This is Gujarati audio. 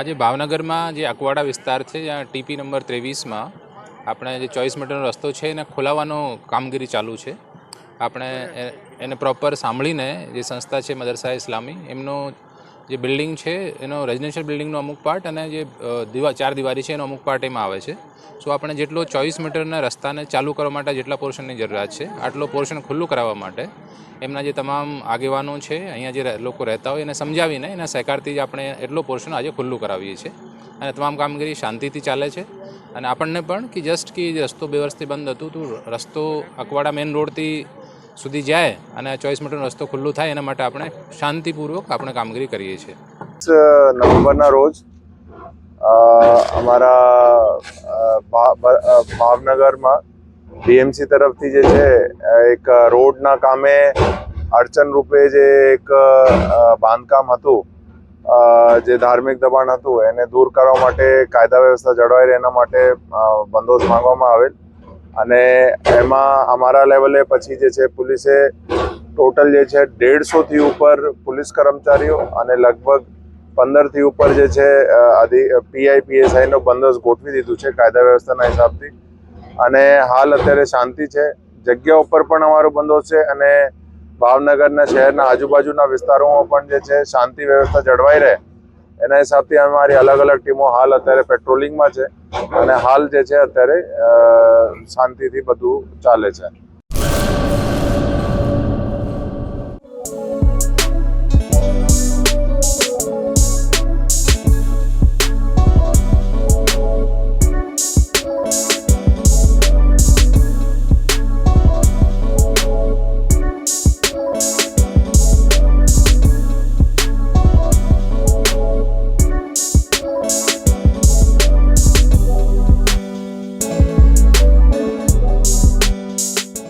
આજે ભાવનગરમાં જે અકવાડા વિસ્તાર છે, જ્યાં ટીપી નંબર ત્રેવીસમાં આપણે જે ચોવીસ મીટરનો રસ્તો છે, એને ખોલાવવાનો કામગીરી ચાલુ છે. આપણે એને પ્રોપર સાંભળીને જે સંસ્થા છે, મદરસા ઇસ્લામી, એમનો જે બિલ્ડિંગ છે, એનો રેઝિડેન્શિયલ બિલ્ડિંગનો અમુક પાર્ટ અને જે દિવા, ચાર દિવારી છે, એનો અમુક પાર્ટ એમાં આવે છે. સો આપણે જેટલો ચોવીસ મીટરના રસ્તાને ચાલુ કરવા માટે જેટલા પોર્શનની જરૂરિયાત છે, આટલો પોર્શન ખુલ્લું કરાવવા માટે એમના જે તમામ આગેવાનો છે, અહીંયા જે લોકો રહેતા હોય એને સમજાવીને એના સહકારથી જ આપણે એટલો પોર્શન આજે ખુલ્લું કરાવીએ છીએ. અને તમામ કામગીરી શાંતિથી ચાલે છે. અને આપણને પણ કે જસ્ટ કે રસ્તો બે વર્ષથી બંધ હતું, તો રસ્તો અકવાડા મેઇન રોડથી સુધી જાય અને ચોવીસ મીટરનો રસ્તો ખુલ્લું થાય, એના માટે આપણે શાંતિપૂર્વક આપણે કામગીરી કરીએ છીએ. નવેમ્બરના રોજ અમારા ભાવનગરમાં બીએમસી તરફથી જે છે એક રોડના કામે અડચણ રૂપે જે એક બાંધકામ હતું જે ધાર્મિક દબાણ હતું, એને દૂર કરવા માટે કાયદા વ્યવસ્થા જળવાઈ રહે એના માટે બંદોબસ્ત માંગવામાં આવેલ. અને એમાં અમારા લેવલે પછી જે છે પોલીસે ટોટલ જે છે દેડસોથી ઉપર પોલીસ કર્મચારીઓ અને લગભગ પંદરથી ઉપર જે છે પીઆઈ પીએસઆઈનો બંદોબસ્ત ગોઠવી દીધું છે કાયદા વ્યવસ્થાના હિસાબથી. અને હાલ અત્યારે શાંતિ છે. જગ્યા ઉપર પણ અમારો બંદોબસ્ત છે અને ભાવનગરના શહેરના આજુબાજુના વિસ્તારોમાં પણ જે છે શાંતિ વ્યવસ્થા જળવાઈ રહે. એના હિસાબથી અમારી અલગ અલગ ટીમો હાલ અત્યારે પેટ્રોલિંગમાં છે. અને હાલ જે છે અત્યારે શાંતિથી બધું ચાલે છે.